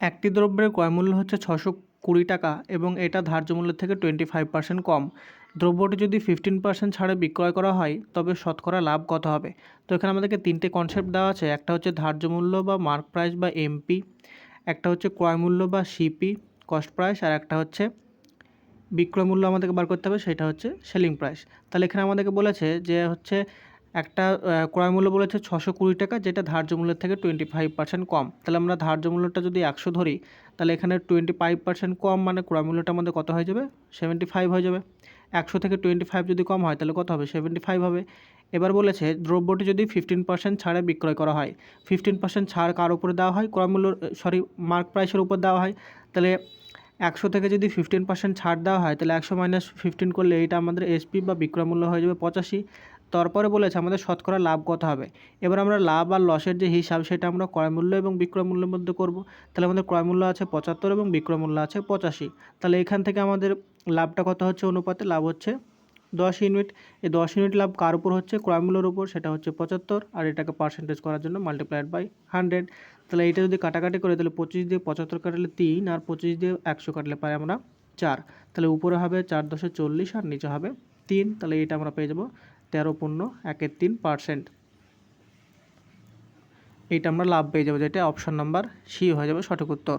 একটি দ্রব্যের ক্রয়মূল্য হচ্ছে ছশো কুড়ি টাকা এবং এটা ধার্য মূল্যের থেকে টোয়েন্টি ফাইভ পার্সেন্ট কম। দ্রব্যটি যদি ফিফটিন পার্সেন্ট ছাড়ে বিক্রয় করা হয়, তবে শতকরা লাভ কত হবে? তো এখানে আমাদেরকে তিনটে কনসেপ্ট দেওয়া আছে। একটা হচ্ছে ধার্য মূল্য বা মার্ক প্রাইস বা এমপি একটা হচ্ছে ক্রয় মূল্য বা সিপি কস্ট প্রাইস আর একটা হচ্ছে বিক্রয় মূল্য আমাদেরকে বার করতে হবে, সেটা হচ্ছে সেলিং প্রাইস তাহলে এখানে আমাদেরকে বলেছে যে হচ্ছে একটা ক্রয় মূল্য বলেছে ছশো কুড়ি টাকা, যেটা ধার্য মূল্যের থেকে টোয়েন্টি ফাইভ পার্সেন্ট কম। তাহলে আমরা ধার্য মূল্যটা যদি একশো ধরি, তাহলে এখানে টোয়েন্টি ফাইভ পার্সেন্ট কম মানে ক্রয় মূল্যটা আমাদের কত হয়ে যাবে? সেভেন্টি ফাইভ হয়ে যাবে। একশো থেকে টোয়েন্টি ফাইভ যদি কম হয়, তাহলে কত হবে? সেভেন্টি ফাইভ হবে। এবার বলেছে, দ্রব্যটি যদি ফিফটিন পার্সেন্ট ছাড়ে বিক্রয় করা হয় ফিফটিন পার্সেন্ট ছাড় কার উপরে দেওয়া হয়? ক্রয় মূল্য সরি মার্ক প্রাইসের উপর দেওয়া হয়। তাহলে একশো থেকে যদি ফিফটিন পার্সেন্ট ছাড় দেওয়া হয়, তাহলে একশো মাইনাস ফিফটিন করলে এটা আমাদের এসপি বা বিক্রয় মূল্য হয়ে যাবে পঁচাশি। তারপরে বলেছে, আমাদের শতকরা লাভ কত হবে? এবার আমরা লাভ আর লসের যে হিসাব, সেটা আমরা ক্রয় মূল্য এবং বিক্রয় মূল্যের মধ্যে করব। তাহলে আমাদের ক্রয় মূল্য আছে পঁচাত্তর এবং বিক্রয় মূল্য আছে পঁচাশি। তাহলে এখান থেকে আমাদের লাভটা কত হচ্ছে অনুপাতে? লাভ হচ্ছে দশ ইউনিট। এই দশ ইউনিট লাভ কার উপর হচ্ছে? ক্রয় মূল্যের উপর, সেটা হচ্ছে পঁচাত্তর। আর এটাকে পার্সেন্টেজ করার জন্য মাল্টিপ্লাইড বাই হান্ড্রেড তাহলে এটা যদি কাটাকাটি করে, তাহলে পঁচিশ দিয়ে পঁচাত্তর কাটলে তিন আর পঁচিশ দিয়ে একশো কাটলে পাই আমরা চার। তাহলে উপরে হবে চার দশে চল্লিশ আর নিচে হবে তিন, তাহলে এটা আমরা পেয়ে যাব তেরো পূর্ণ একের তিন পার্সেন্ট এইটা আমরা লাভ পেয়ে যাব, যেটা অপশান নাম্বার সি হয়ে যাবে সঠিক উত্তর।